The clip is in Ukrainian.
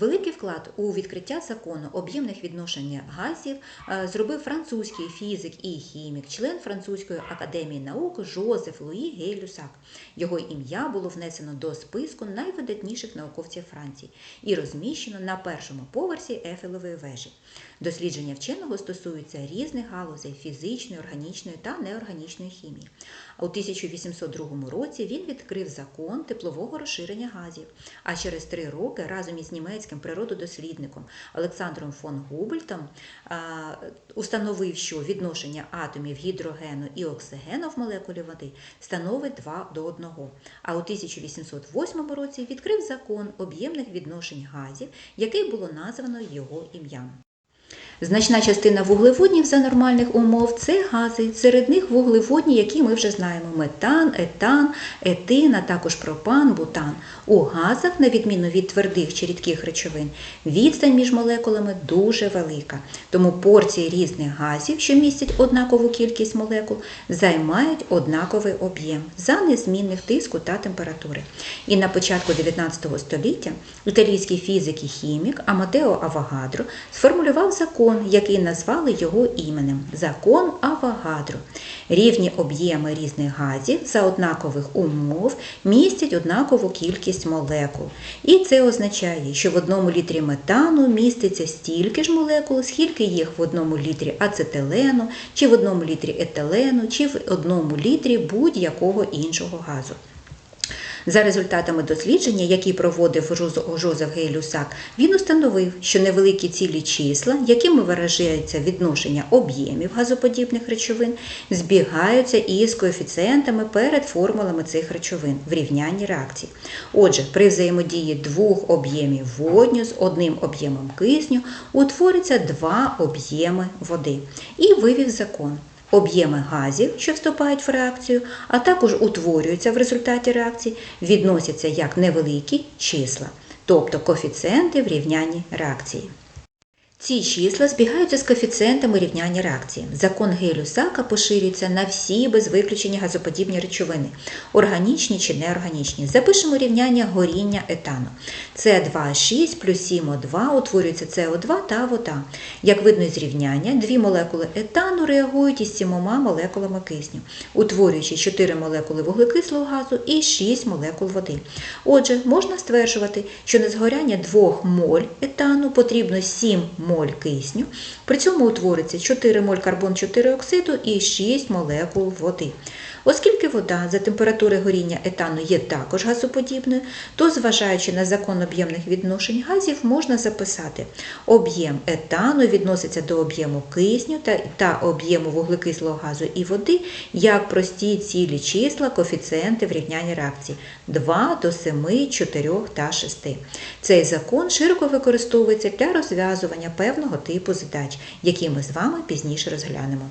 Великий вклад у відкриття закону об'ємних відношень газів е, зробив французький фізик і хімік, член Французької академії наук Жозеф Луї Гей-Люсак. Його ім'я було внесено до списку найвидатніших науковців Франції і розміщено на першому поверсі Ефелевої вежі. Дослідження вченого стосуються різних галузей фізичної, органічної та неорганічної хімії. А у 1802 році він відкрив закон теплового розширення газів. А через три роки разом із німецьким природодослідником Олександром фон Губельтом установив, що відношення атомів гідрогену і оксигену в молекулі води становить 2 до 1. А у 1808 році відкрив закон об'ємних відношень газів, який було названо його ім'ям. Значна частина вуглеводнів за нормальних умов це гази. Серед них вуглеводні, які ми вже знаємо: метан, етан, етин, а також пропан, бутан. У газах, на відміну від твердих чи рідких речовин, відстань між молекулами дуже велика. Тому порції різних газів, що містять однакову кількість молекул, займають однаковий об'єм за незмінних тиску та температури. І на початку 19 століття італійський фізик і хімік Аматео Авагадро сформулював закон, який назвали його іменем закон Авагадро. Рівні об'єми різних газів за однакових умов містять однакову кількість молекул. І це означає, що в одному літрі метану міститься стільки ж молекул, скільки їх в одному літрі ацетилену, чи в одному літрі етилену, чи в одному літрі будь-якого іншого газу. За результатами дослідження, які проводив Жозеф Гей-Люсак, він установив, що невеликі цілі числа, якими виражається відношення об'ємів газоподібних речовин, збігаються із коефіцієнтами перед формулами цих речовин в рівнянні реакцій. Отже, при взаємодії двох об'ємів водню з одним об'ємом кисню утвориться два об'єми води. І вивів закон. Об'єми газів, що вступають в реакцію, а також утворюються в результаті реакції, відносяться як невеликі числа, тобто коефіцієнти в рівнянні реакції. Ці числа збігаються з коефіцієнтами рівняння реакції. Закон Гей-Люсака поширюється на всі без виключення газоподібні речовини, органічні чи неорганічні. Запишемо рівняння горіння етану. С2H6 плюс 7О2 утворюється СО2 та вода. Як видно із рівняння, дві молекули етану реагують із сімома молекулами кисню, утворюючи 4 молекули вуглекислого газу і 6 молекул води. Отже, можна стверджувати, що на згоряння 2 моль етану потрібно 7 моль кисню, при цьому утвориться 4 моль карбон 4 оксиду і 6 молекул води. Оскільки вода за температури горіння етану є також газоподібною, то, зважаючи на закон об'ємних відношень газів, можна записати об'єм етану відноситься до об'єму кисню та, та об'єму вуглекислого газу і води як прості цілі числа, коефіцієнти в рівнянні реакції 2 до 7, 4 та 6. Цей закон широко використовується для розв'язування певного типу задач, які ми з вами пізніше розглянемо.